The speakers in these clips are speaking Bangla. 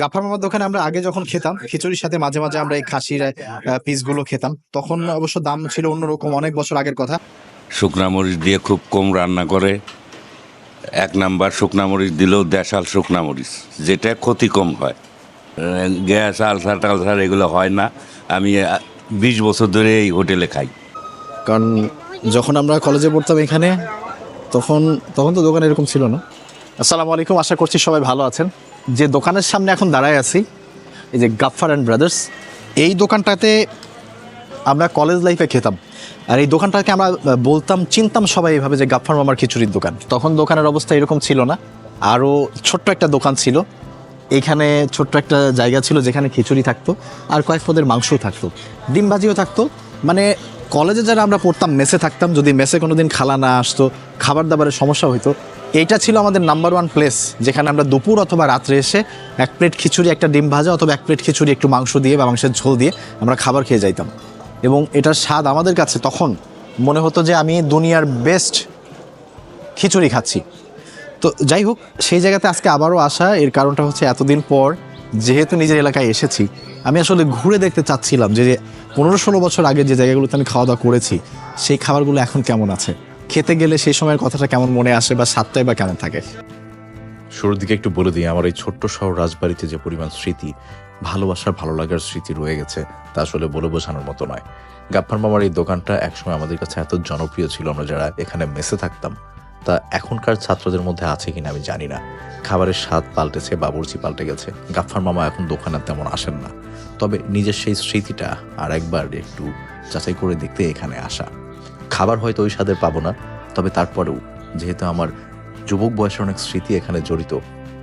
গাফার মামার দোকানে আমরা আগে যখন খেতাম খিচুড়ির সাথে মাঝে মাঝে আমরা এই খাসির পিসগুলো খেতাম। তখন অবশ্য দাম ছিল অন্যরকম অনেক বছর আগের কথা। শুকনা মরিচ দিয়ে খুব কম রান্না করে। এক নাম্বার শুকনা মরিচ দিলেও দেশাল শুকনা মরিচ যেটা ক্ষতি কম হয়। গ্যাস আলসার টালসার এগুলো হয় না। আমি বিশ বছর ধরে এই হোটেলে খাই। কারণ যখন আমরা কলেজে পড়তাম এখানে তখন তখন তো দোকান এরকম ছিল না। আসসালামু আলাইকুম আশা করছি সবাই ভালো আছেন। যে দোকানের সামনে এখন দাঁড়ায় আছি, এই যে গাফফার অ্যান্ড ব্রাদার্স এই দোকানটাতে আমরা কলেজ লাইফে খেতাম। আর এই দোকানটাকে আমরা বলতাম, চিনতাম সবাই এভাবে যে গাফফার মামার খিচুড়ির দোকান। তখন দোকানের অবস্থা এরকম ছিল না। আরও ছোট্ট একটা দোকান ছিল। এখানে ছোট্ট একটা জায়গা ছিল যেখানে খিচুড়ি থাকতো, আর কয়েক পদের মাংসও থাকতো। ডিম ভাজিও থাকতো। মানে কলেজে যারা আমরা পড়তাম, মেসে থাকতাম। যদি মেসে কোনো দিন খালা না আসতো খাবার দাবারের সমস্যা হতো এইটা ছিল আমাদের নাম্বার ওয়ান প্লেস যেখানে আমরা দুপুর অথবা রাত্রে এসে এক প্লেট খিচুড়ি, একটা ডিম ভাজা অথবা এক প্লেট খিচুড়ি, একটু মাংস দিয়ে বা মাংসের ঝোল দিয়ে আমরা খাবার খেয়ে যাইতাম। এবং এটার স্বাদ আমাদের কাছে তখন মনে হতো যে আমি দুনিয়ার বেস্ট খিচুড়ি খাচ্ছি। তো যাই হোক, সেই জায়গাতে আজকে আবারও আসা, এর কারণটা হচ্ছে এতদিন পর যেহেতু নিজের এলাকায় এসেছি, আমি আসলে ঘুরে দেখতে চাচ্ছিলাম যে পনেরো ষোলো বছর আগে যে জায়গাগুলোতে আমি খাওয়া দাওয়া করেছি, সেই খাবারগুলো এখন কেমন আছে? খেতে গেলে সেই সময়ের কথাটা কেমন মনে আসে বা স্বাদটাই বা কেমন থাকে? শুরুর দিকে একটু বলে দিই, আমার এই ছোট্ট শহর রাজবাড়িতে যে পরিমাণ স্মৃতি, ভালোবাসার, ভালো লাগার স্মৃতি রয়ে গেছে, তা আসলে বলে বোঝানোর মতো নয়। গাফফার মামার এই দোকানটা একসময় আমাদের কাছে এত জনপ্রিয় ছিল, আমরা যারা এখানে মেসে থাকতাম, তা এখনকার ছাত্রদের মধ্যে আছে কিনা আমি জানি না। খাবারের স্বাদ পাল্টেছে, বাবুর্চি পাল্টে গেছে গাফফার মামা এখন দোকানে তেমন আসেন না। তবে নিজের সেই স্মৃতিটা আর একবার একটু যাচাই করে দেখতে এখানে আসা। খাবার হয়তো ওই স্বাদের পাবো না তবে তারপরেও যেহেতু আমার যুবক বয়সের অনেক স্মৃতি এখানে জড়িত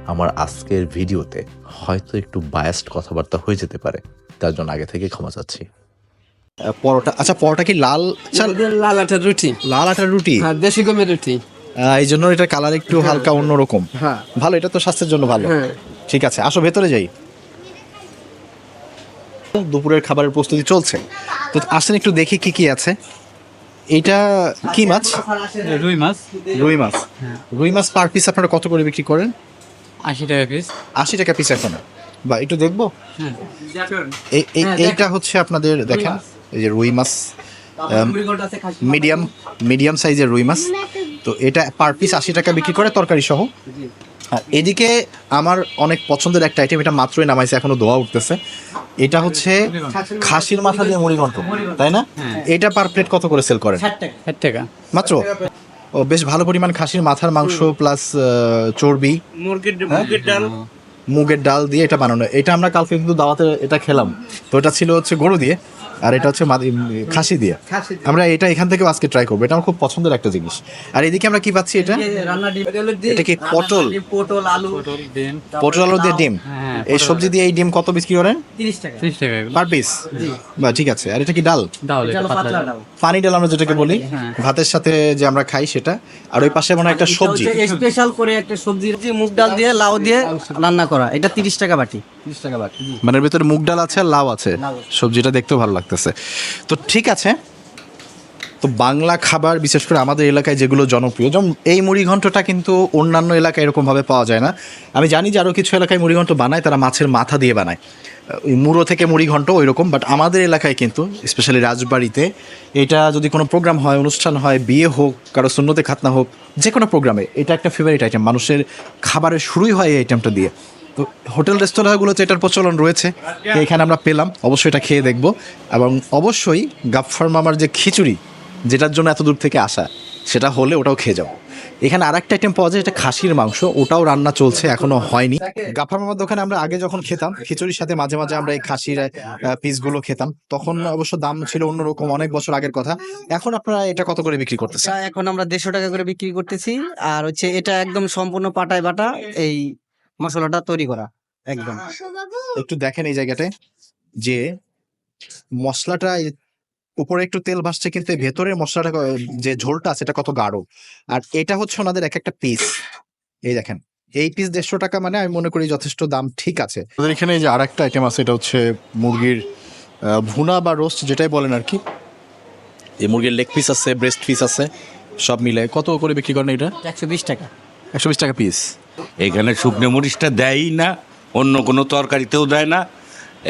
আমার আজকের ভিডিওতে হয়তো একটু বায়াসড কথাবার্তা হয়ে যেতে পারে তার জন্য আগে থেকে ক্ষমা চাচ্ছি। পরোটা আচ্ছা পরোটা কি লাল লাল আটার রুটি। লাল আটার রুটি? হ্যাঁ দেশি গমের রুটি। আহ, এই জন্য এটা কালার একটু হালকা অন্যরকম। হ্যাঁ। ভালো এটা তো স্বাস্থ্যের জন্য ভালো। হ্যাঁ। ঠিক আছে আসো ভেতরে যাই। দুপুরের খাবারের প্রস্তুতি চলছে। তো আসেন একটু দেখি কি কি আছে। এইটা কি মাছ? রুই মাছ। রুই মাছ। রুই মাছ পার পিস আপনারা কত করে বিক্রি করেন? আশি টাকা পিস আশি টাকা পিস এখন। বা একটু দেখব? হ্যাঁ। এই- এইটা হচ্ছে আপনাদের দেখেন এই যে রুই মাছ মিডিয়াম মিডিয়াম সাইজের রুই মাছ। তো এটা পার পিস আশি টাকা বিক্রি করে তরকারি সহ আর এদিকে আমার অনেক পছন্দের একটা আইটেম এটা মাত্রই নামাইছে এখনও দোয়া উঠতেছে। এটা হচ্ছে খাসির মাথা দিয়ে মুড়ি ঘন্ট তাই না? এটা পার প্লেট কত করে সেল করেন? ষাট টাকা। মাত্র? ও বেশ ভালো পরিমাণ খাসির মাথার মাংস প্লাস চর্বি। মুরগির মুরগির ডাল। মুগের ডাল দিয়ে এটা বানানো। এটা আমরা কালকে কিন্তু দাওয়াতে এটা খেলাম। তো এটা ছিল হচ্ছে গরু দিয়ে। আর এটা হচ্ছে খাসি দিয়ে। আমরা এটা এখান থেকে আজকে ট্রাই করব। এটা আমার খুব পছন্দের একটা জিনিস। আর এদিকে আমরা কি পাচ্ছি এটা? এটা কি পটল? পটল আলু। পটল ডিম পটল আলু দিয়ে ডিম? হ্যাঁ এই সবজি দিয়ে এই ডিম কত বিক্রি করেন? তিরিশ টাকা। পার পিস বা ঠিক আছে। আর এটা কি ডাল? পানি ডাল আমরা যেটাকে বলি হ্যাঁ। ভাতের সাথে যে আমরা খাই সেটা। আর ওই পাশে মনে হয় একটা সবজি। স্পেশাল করে একটা সবজি মুগ ডাল দিয়ে লাউ দিয়ে রান্না করা। এটা তিরিশ টাকা বাটি। তিরিশ টাকা বাটি। মানে এর ভিতরে মুগ ডাল আছে আর লাউ আছে। সবজিটা দেখতেও ভালো লাগতেছে। তো ঠিক আছে। তো বাংলা খাবার, বিশেষ করে আমাদের এলাকায় যেগুলো জনপ্রিয়, যেমন এই মুড়ি ঘন্টটা কিন্তু অন্যান্য এলাকায় এরকমভাবে পাওয়া যায় না। আমি জানি যে আরও কিছু এলাকায় মুড়ি ঘন্ট বানায়, তারা মাছের মাথা দিয়ে বানায়। ওই মুড়ো থেকে মুড়ি ঘন্ট ওই রকম বাট আমাদের এলাকায় কিন্তু স্পেশালি রাজবাড়িতে, এটা যদি কোনো প্রোগ্রাম হয়, অনুষ্ঠান হয়, বিয়ে হোক, কারও শূন্যতে খাতনা হোক যে কোনো প্রোগ্রামে এটা একটা ফেভারিট আইটেম মানুষের খাবারের শুরুই হয় এই আইটেমটা দিয়ে। তো হোটেল রেস্তোরাঁগুলোতে এটার প্রচলন রয়েছে, এখানে আমরা পেলাম, অবশ্যই এটা খেয়ে দেখব। এবং অবশ্যই গাফফার মামার যে খিচুড়ি, যেটার জন্য এত দূর থেকে আসা, সেটা হলে ওটাও খেয়ে যাব এখানে আর একটা আইটেম পাওয়া যায়, এটা খাসির মাংস, ওটাও রান্না চলছে, এখনও হয়নি। গাফার মামার দোকানে আমরা আগে যখন খেতাম, খিচুড়ির সাথে মাঝে মাঝে আমরা এই খাসির পিসগুলো খেতাম, তখন অবশ্য দাম ছিল অন্যরকম, অনেক বছর আগের কথা। এখন আপনারা এটা কত করে বিক্রি করতেছেন? এখন আমরা দেড়শো টাকা করে বিক্রি করতেছি, আর হচ্ছে এটা একদম সম্পূর্ণ পাটায় বাটা, এই মশলাটা তৈরি করা একদম। একটু দেখেন এই জায়গাটায় যে মশলাটা উপরে একটু তেল ভাসছে কিন্তু ভেতরের মশলাটা যে ঝোলটা আছে এটা কত গাঢ়। আর এটা হচ্ছে ওনাদের এক একটা পিস এই দেখেন এই পিস দেড়শো টাকা মানে আমি মনে করি যথেষ্ট দাম ঠিক আছে। আমাদের এখানে যে আর একটা আইটেম আছে এটা হচ্ছে মুরগির ভুনা বা রোস্ট যেটাই বলেন আর কি। এই মুরগির লেগ পিস আছে ব্রেস্ট পিস আছে সব মিলে। কত করে বিক্রি করেন এটা? একশো বিশ টাকা। একশো বিশ টাকা পিস এখানে শুকনো মরিচটা দেয়ই না, অন্য কোনো তরকারিতেও দেয় না।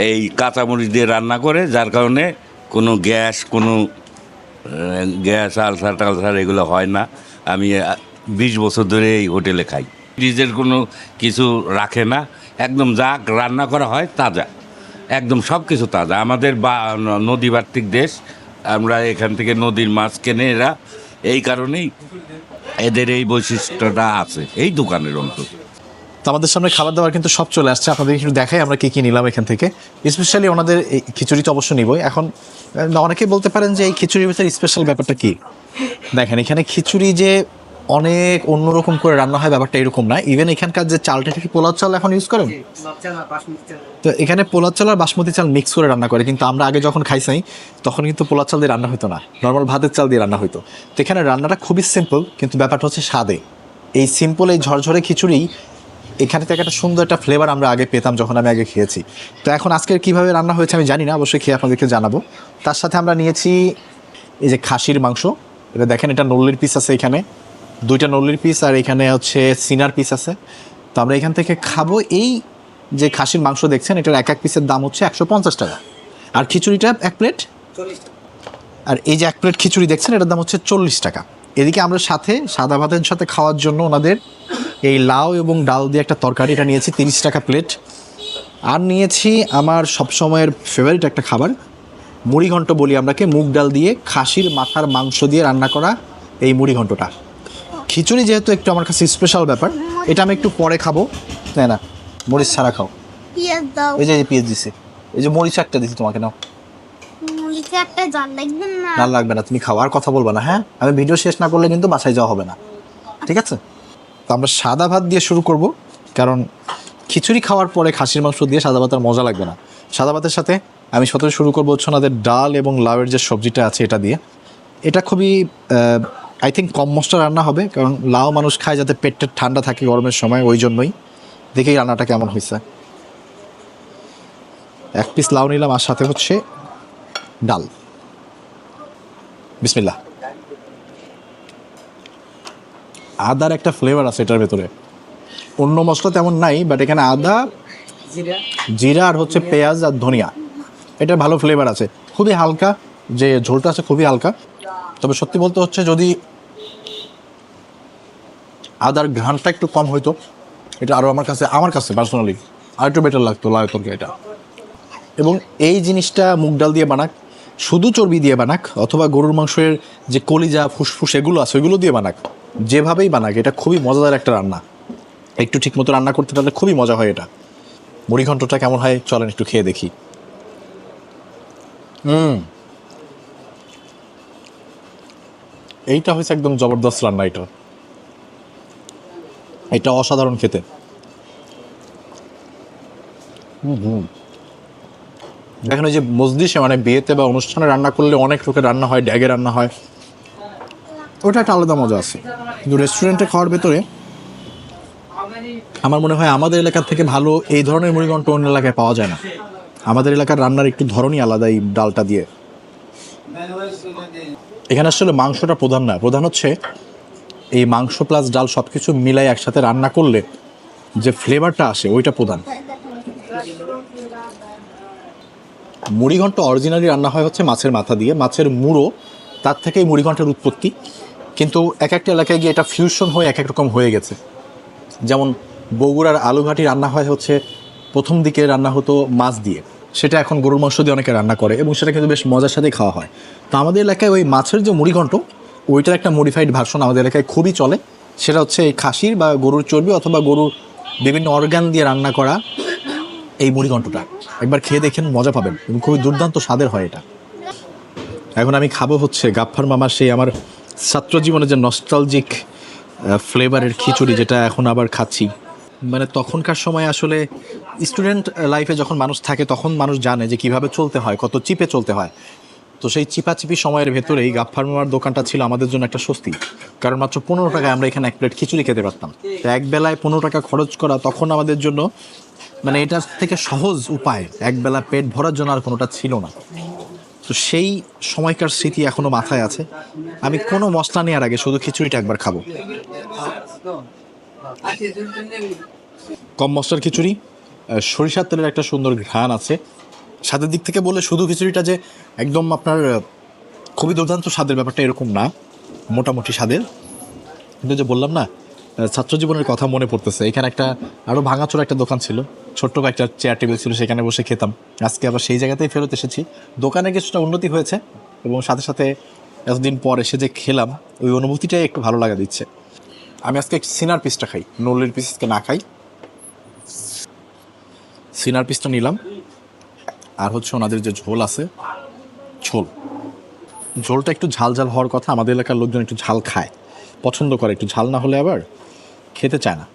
এই কাঁচামরিচ দিয়ে রান্না করে, যার কারণে কোনো গ্যাস কোনো গ্যাস, আলসার টালসার এগুলো হয় না। আমি বিশ বছর ধরে এই হোটেলে খাই। ফ্রিজের কোনো কিছু রাখে না। একদম যা রান্না করা হয় তাজা। একদম সব কিছু তাজা। আমাদের বা নদীবাত্তিক দেশ, আমরা এখান থেকে নদীর মাছ কেনে এরা। এই কারণেই এদের এই বৈশিষ্ট্যটা আছে, এই দোকানের অন্তত। তো আমাদের সামনে খাবার দাবার কিন্তু সব চলে আসছে আপনাদের একটু দেখাই আমরা কী কী নিলাম এখান থেকে। স্পেশালি ওনাদের এই খিচুড়ি তো অবশ্যই নিবই। এখন অনেকে অনেকেই বলতে পারেন যে এই খিচুড়ির ভিতরে স্পেশাল ব্যাপারটা কী? দেখেন, এখানে খিচুড়ি যে অনেক অন্যরকম করে রান্না হয় ব্যাপারটা এরকম না। ইভেন এখানকার যে চালটা কি পোলাও চাল এখন ইউজ করেন? তো এখানে পোলার চাল আর বাসমতি চাল মিক্স করে রান্না করে কিন্তু আমরা আগে যখন খাইছি তখন কিন্তু পোলার চাল দিয়ে রান্না হতো না। নর্মাল ভাতের চাল দিয়ে রান্না হতো তো এখানে রান্নাটা খুবই সিম্পল কিন্তু ব্যাপারটা হচ্ছে স্বাদে। এই সিম্পল এই ঝরঝরে খিচুড়ি এখানে থেকে একটা সুন্দর একটা ফ্লেভার আমরা আগে পেতাম যখন আমি আগে খেয়েছি। তো এখন আজকের কীভাবে রান্না হয়েছে আমি জানি না অবশ্যই খেয়ে আপনাদেরকে জানাব। তার সাথে আমরা নিয়েছি এই যে খাসির মাংস। এটা দেখেন এটা নল্লির পিস আছে এখানে। দুইটা নল্লির পিস আর এখানে হচ্ছে সিনার পিস আছে। তো আমরা এখান থেকে খাব এই যে খাসির মাংস দেখছেন এটার এক এক পিসের দাম হচ্ছে একশো পঞ্চাশ টাকা। আর খিচুড়িটা এক প্লেট আর এই যে এক প্লেট খিচুড়ি দেখছেন এটার দাম হচ্ছে চল্লিশ টাকা। এদিকে আমরা সাথে সাদা ভাতের সাথে খাওয়ার জন্য ওনাদের এই লাউ এবং ডাল দিয়ে একটা তরকারি এটা নিয়েছি তিরিশ টাকা প্লেট আর নিয়েছি আমার সবসময়ের ফেভারিট একটা খাবার মুড়িঘণ্ট বলি আমরাকে মুগ ডাল দিয়ে খাসির মাথার মাংস দিয়ে রান্না করা এই মুড়িঘণ্টটা। খিচুড়ি যেহেতু একটু আমার কাছে স্পেশাল ব্যাপার এটা আমি একটু পরে খাব। তাই না মরিচ ছাড়া খাও। পেঁয়াজ দাও। এই যে পেঁয়াজ দিছি। এই যে মরিচ একটা দিছি তোমাকে নাও। মুড়িতে একটা জাল লাগবে না। লাগবে না তুমি খাওয়ার কথা বলবে না হ্যাঁ? আমি ভিডিও শেষ না করলে কিন্তু বাসায় যাওয়া হবে না। ঠিক আছে? তো আমরা সাদা ভাত দিয়ে শুরু করব কারণ খিচুড়ি খাওয়ার পরে খাসির মাংস দিয়ে সাদা ভাত আর মজা লাগবে না। সাদা ভাতের সাথে আমি সত শুরু করব হচ্ছে ওনাদের ডাল এবং লাউয়ের যে সবজিটা আছে এটা দিয়ে। এটা খুবই আই থিঙ্ক কম মশলা রান্না হবে কারণ লাউ মানুষ খায় যাতে পেটটা ঠান্ডা থাকে গরমের সময় ওই জন্যই। দেখেই রান্নাটা কেমন হয়েছে এক পিস লাউ নিলাম আর সাথে হচ্ছে ডাল। বিসমিল্লাহ। আদার একটা ফ্লেভার আছে এটার ভেতরে। অন্য মশলা তেমন নাই বাট এখানে আদা জিরা। আর হচ্ছে পেঁয়াজ আর ধনিয়া। এটা ভালো ফ্লেভার আছে। খুবই হালকা যে ঝোলটা আছে খুবই হালকা। তবে সত্যি বলতে হচ্ছে যদি আদার ঘ্রাণটা একটু কম হইতো এটা আরও আমার কাছে আমার কাছে পার্সোনালি আর একটু বেটার লাগতো লাউ তরকারিটা এবং এই জিনিসটা মুগ ডাল দিয়ে বানাক, শুধু চর্বি দিয়ে বানাক, অথবা গরুর মাংসের যে কলিজা, ফুসফুস এগুলো আছে, ওইগুলো দিয়ে বানাক। যেভাবেই বানাক, এটা খুবই মজাদার একটা রান্না। একটু ঠিকমতো রান্না করতে পারলে খুবই মজা হয় এটা। মুড়ি ঘন্টটা কেমন হয়, চলেন একটু খেয়ে দেখি। হুম। এইটা হয়েছে একদম জবরদস্ত রান্না এটা। এটা অসাধারণ খেতে। হুম দেখেন ওই যে মসজিষে মানে বিয়েতে বা অনুষ্ঠানে রান্না করলে অনেক লোকের রান্না হয়, ড্যাগে রান্না হয়। ওটা একটা আলাদা মজা আছে। কিন্তু রেস্টুরেন্টে খাওয়ার ভেতরে আমার মনে হয় আমাদের এলাকার থেকে ভালো এই ধরনের মুড়িঘণ্ট অন্য এলাকায় পাওয়া যায় না। আমাদের এলাকার রান্নার একটু ধরনই আলাদা এই ডালটা দিয়ে। এখানে আসলে মাংসটা প্রধান না, প্রধান হচ্ছে এই মাংস প্লাস ডাল সব কিছু মিলাই একসাথে রান্না করলে যে ফ্লেভারটা আসে, ওইটা প্রধান। মুড়িঘণ্ট অরিজিনালি রান্না হয় হচ্ছে মাছের মাথা দিয়ে। মাছের মুড়ো, তার থেকেই মুড়িঘণ্টের উৎপত্তি। কিন্তু এক একটা এলাকায় গিয়ে এটা ফিউশন হয়ে এক এক রকম হয়ে গেছে। যেমন বগুড়ার আলুঘাটি রান্না হয় হচ্ছে, প্রথম দিকে রান্না হতো মাছ দিয়ে। সেটা এখন গরুর মাংস দিয়ে অনেকে রান্না করে এবং সেটা কিন্তু বেশ মজার সাথে খাওয়া হয়। তো আমাদের এলাকায় ওই মাছের যে মুড়িঘণ্ট ওইটার একটা মডিফাইড ভার্সন আমাদের এলাকায় খুবই চলে। সেটা হচ্ছে এই খাসির বা গরুর চর্বি অথবা গরুর বিভিন্ন অর্গান দিয়ে রান্না করা এই মুড়িঘণ্টটা। একবার খেয়ে দেখেন মজা পাবেন, এবং খুবই দুর্দান্ত স্বাদের হয় এটা। এখন আমি খাব হচ্ছে গাফফার মামার সেই আমার ছাত্র জীবনে যে নস্টালজিক ফ্লেভারের খিচুড়ি যেটা এখন আবার খাচ্ছি। মানে তখনকার সময় আসলে স্টুডেন্ট লাইফে যখন মানুষ থাকে, তখন মানুষ জানে যে কীভাবে চলতে হয়, কত চিপে চলতে হয়। তো সেই চিপাচিপি সময়ের ভেতরেই গাফফার মামার দোকানটা ছিল আমাদের জন্য একটা স্বস্তি। কারণ মাত্র পনেরো টাকায় আমরা এখানে এক প্লেট খিচুড়ি খেতে পারতাম। তো এক বেলায় পনেরো টাকা খরচ করা তখন আমাদের জন্য মানে এটার থেকে সহজ উপায়। এক বেলা পেট ভরার জন্য আর কোনোটা ছিল না। তো সেই সময়কার স্মৃতি এখনও মাথায় আছে। আমি কোনো মশলা নেওয়ার আগে শুধু খিচুড়িটা একবার খাব। কম মশলার খিচুড়ি সরিষার তেলের একটা সুন্দর ঘ্রাণ আছে। স্বাদের দিক থেকে বলে শুধু খিচুড়িটা যে একদম আপনার খুবই দুর্দান্ত স্বাদের ব্যাপারটা এরকম না, মোটামুটি স্বাদের। কিন্তু যে বললাম না ছাত্র জীবনের কথা মনে পড়তেছে। এখানে একটা আরও ভাঙাচোরা একটা দোকান ছিল, ছোট্ট একটা চেয়ার টেবিল ছিল, সেখানে বসে খেতাম। আজকে আবার সেই জায়গাতেই ফেরত এসেছি। দোকানে কিছুটা উন্নতি হয়েছে এবং সাথে সাথে এতদিন পর এসে যে খেলাম, ওই অনুভূতিটাই একটু ভালো লাগা দিচ্ছে। আমি আজকে সিনার পিসটা খাই, নল্লির পিসকে না খাই। সিনার পিসটা নিলাম। আর হচ্ছে ওনাদের যে ঝোল আছে, ঝোল। ঝোলটা একটু ঝাল ঝাল হওয়ার কথা, আমাদের এলাকার লোকজন একটু ঝাল খায়। পছন্দ করে, একটু ঝাল না হলে আবার খেতে চায় না।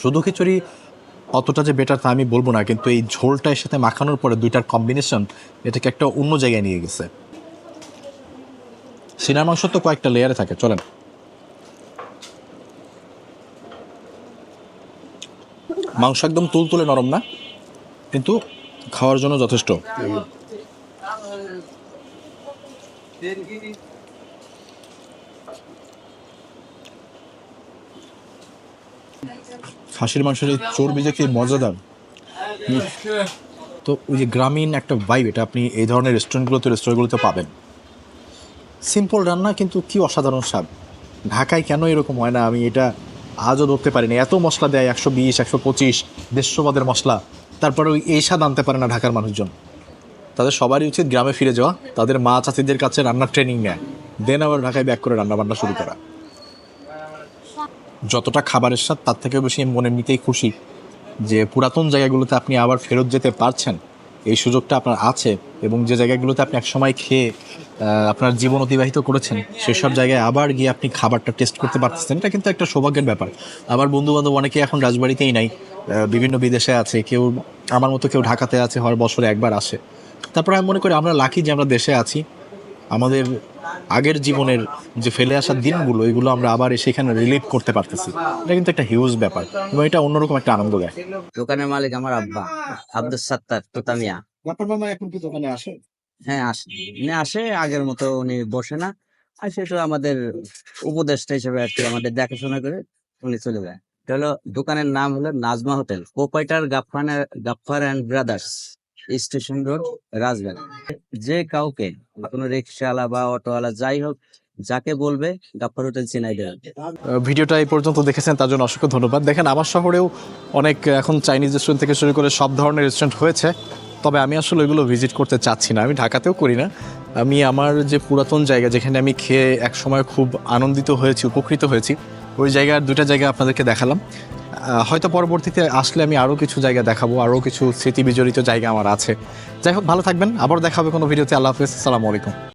শুধু খিচুড়ি অতটা যে বেটার তা আমি বলব না, কিন্তু এই ঝোলটার সাথে মাখানোর পরে দুইটার কম্বিনেশন এটাকে একটা অন্য জায়গায় নিয়ে গেছে। সিনার মাংস তো কয়েকটা লেয়ারে থাকে, চলেন। মাংস একদম তুলতুলে নরম না, কিন্তু খাওয়ার জন্য যথেষ্ট। খাসির মাংসের এই চর্বি যে কি মজাদার। তো ওই যে গ্রামীণ একটা ভাইব এটা আপনি এই ধরনের রেস্টুরেন্টগুলোতে রেস্টুরেন্টগুলোতে পাবেন। সিম্পল রান্না, কিন্তু কি অসাধারণ স্বাদ। ঢাকায় কেন এরকম হয় না? আমি এটা আজও ধরতে পারিনি। এত মশলা দেয়, একশো বিশ, একশো পঁচিশ দেড়শো পদের মশলা। তারপরে ওই এই স্বাদ আনতে পারে না ঢাকার মানুষজন। তাদের সবারই উচিত গ্রামে ফিরে যাওয়া। তাদের মা চাচিদের কাছে রান্নার ট্রেনিং নেয়। দেন আবার ঢাকায় ব্যাক করে রান্না বান্না শুরু করা। যতটা খাবারের স্বাদ তার থেকেও বেশি মনে নিতেই খুশি যে পুরাতন জায়গাগুলোতে আপনি আবার ফেরত যেতে পারছেন। এই সুযোগটা আপনার আছে এবং যে জায়গাগুলোতে আপনি একসময় খেয়ে আপনার জীবন অতিবাহিত করেছেন, সেসব জায়গায় আবার গিয়ে আপনি খাবারটা টেস্ট করতে পারতেছেন, এটা কিন্তু একটা সৌভাগ্যের ব্যাপার। আমার বন্ধু বান্ধব অনেকে এখন রাজবাড়িতেই নাই বিভিন্ন বিদেশে আছে, কেউ আমার মতো কেউ ঢাকাতে আছে হওয়ার বছরে একবার আসে। তারপরে আমি মনে করি আমরা লাকি যে আমরা দেশে আছি আমাদের আগের জীবনের যে ফেলে আসা দিনগুলো এগুলো আমরা আবার সেখানে রিলিভ করতে পারতেছি। এটা কিন্তু একটা হিউজ ব্যাপার এবং এটা অন্যরকম একটা আনন্দ দেয়। দোকানের মালিক আমার আব্বা আব্দুল সাত্তার তোতামিয়া। ব্যাপার মামা এখন কি দোকানে আসে? হ্যাঁ আসে। উনি আসে আগের মতো উনি বসে না। আর সেটা আমাদের উপদেষ্টা হিসেবে আর কি আমাদের দেখাশোনা করে উনি চলে যায়। এটা হলো দোকানের নাম হলো Nazma hotel proprietor Gaffar Gaffar and brothers. Station road, Rajbari. যে কাউকে, কোনো রিক্সাওয়ালা বা অটোওয়ালা যাই হোক, যাকে বলবে গাফফার হোটেল চিনাই দেবে। ভিডিওটা এই পর্যন্ত দেখেছেন, তার জন্য অসংখ্য ধন্যবাদ। দেখেন, আমার শহরেও অনেক এখন চাইনিজ রেস্টুরেন্ট থেকে শুরু করে সব ধরনের রেস্টুরেন্ট হয়েছে। তবে আমি আসলে ওইগুলো ভিজিট করতে চাচ্ছি না। আমি ঢাকাতেও করি না। আমি আমার যে পুরাতন জায়গা, যেখানে আমি খেয়ে এক সময় খুব আনন্দিত হয়েছি, উপকৃত হয়েছি ওই জায়গার দুটা জায়গা আপনাদেরকে দেখালাম। হয়তো পরবর্তীতে আসলে আমি আরও কিছু জায়গা দেখাবো, আরও কিছু স্মৃতি বিজড়িত জায়গা আমার আছে। যাই হোক, ভালো থাকবেন। আবার দেখাবে কোনো ভিডিওতে। আল্লাহ হাফিজ। আসসালামু আলাইকুম।